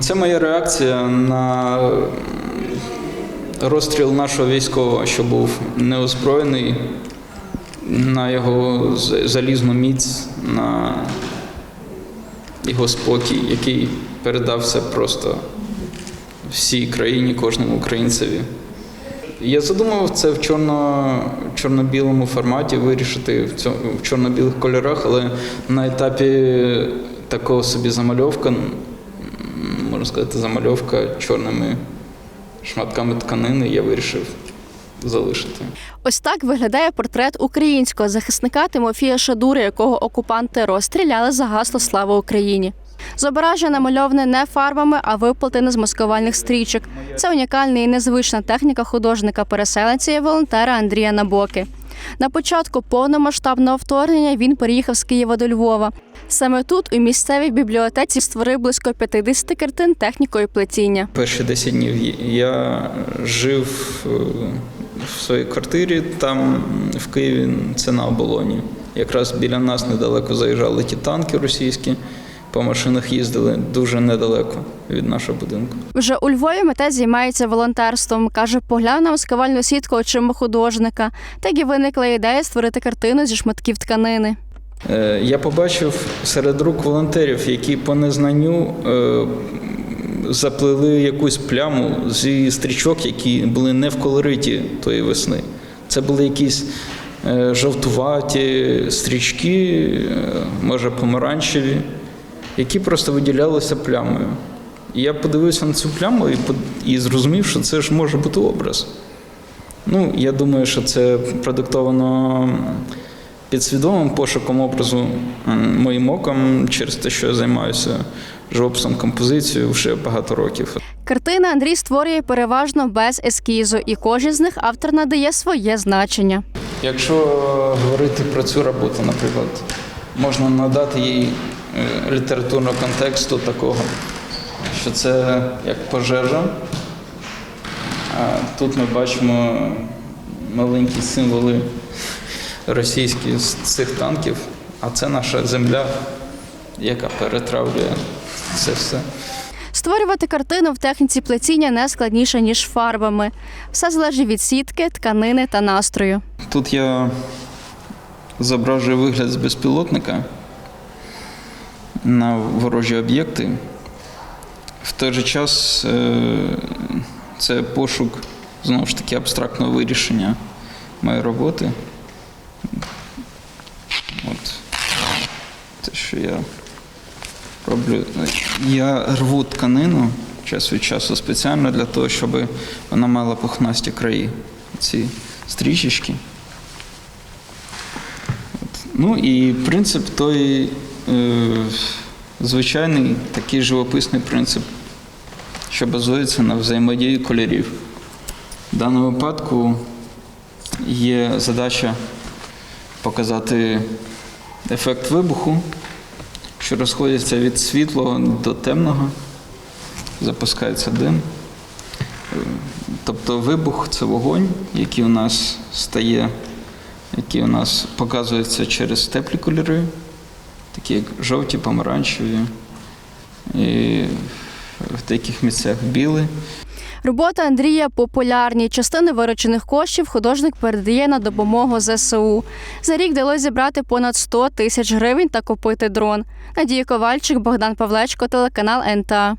Це моя реакція на розстріл нашого військового, що був неозброєний, на його залізну міць, на його спокій, який передався просто всій країні, кожному українцеві. Я задумав це в чорно, чорно-білому форматі вирішити в, цьому, в чорно-білих кольорах, але на етапі такого собі замальовка, можна сказати, замальовка чорними шматками тканини я вирішив залишити. Ось так виглядає портрет українського захисника Тимофія Шадури, якого окупанти розстріляли за гасло Слава Україні. Зображення намальоване не фарбами, а виплетене з маскувальних стрічок. Це унікальна і незвична техніка художника-переселенця і волонтера Андрія Набоки. На початку повномасштабного вторгнення він переїхав з Києва до Львова. Саме тут, у місцевій бібліотеці, створив близько 50 картин технікою плетіння. Перші 10 днів я жив е, в своїй квартирі, там в Києві це на оболоні. Якраз біля нас недалеко заїжджали ті танки російські, по машинах їздили дуже недалеко від нашого будинку. Вже у Львові митець займається волонтерством. каже, поглянув на маскувальну сітку очима художника. Так і виникла ідея створити картину зі шматків тканини. Е, Я побачив серед рук волонтерів, які по незнанню е, заплели якусь пляму зі стрічок, які були не в колориті тої весни. Це були якісь е, жовтуваті стрічки, може помаранчеві, які просто виділялися плямою. І я подивився на цю пляму і, і зрозумів, що це ж може бути образ. Ну, я думаю, що це продиктовано підсвідомим пошуком образу моїм оком через те, що я займаюся живописом композицією вже багато років. Картини Андрій створює переважно без ескізу, і кожен з них автор надає своє значення. Якщо говорити про цю роботу, наприклад, можна надати їй літературного контексту такого, що це як пожежа. А тут ми бачимо маленькі символи російські з цих танків, а це наша земля, яка перетравлює це все. Створювати картину в техніці плетіння не складніше, ніж фарбами. Все залежить від сітки, тканини та настрою. Тут я зображую вигляд з безпілотника на ворожі об'єкти. В той же час е, це пошук знову ж таки абстрактного вирішення моєї роботи. От те, що я роблю. Я рву тканину час від часу спеціально для того, щоб вона мала пухнасті краї. Ці стрічечки. От. Ну і принцип той звичайний такий живописний принцип, що базується на взаємодії кольорів. В даному випадку є задача показати ефект вибуху, що розходиться від світлого до темного, запускається дим. Е, Тобто вибух це вогонь, який у нас стає, який у нас показується через теплі кольори, такі як жовті, помаранчеві, і в деяких місцях білий. Роботи Андрія популярні. Частини виручених коштів художник передає на допомогу ЗСУ. За рік вдалося зібрати понад 100 тисяч гривень та купити дрон. Надія Ковальчик, Богдан Павлечко, телеканал НТА.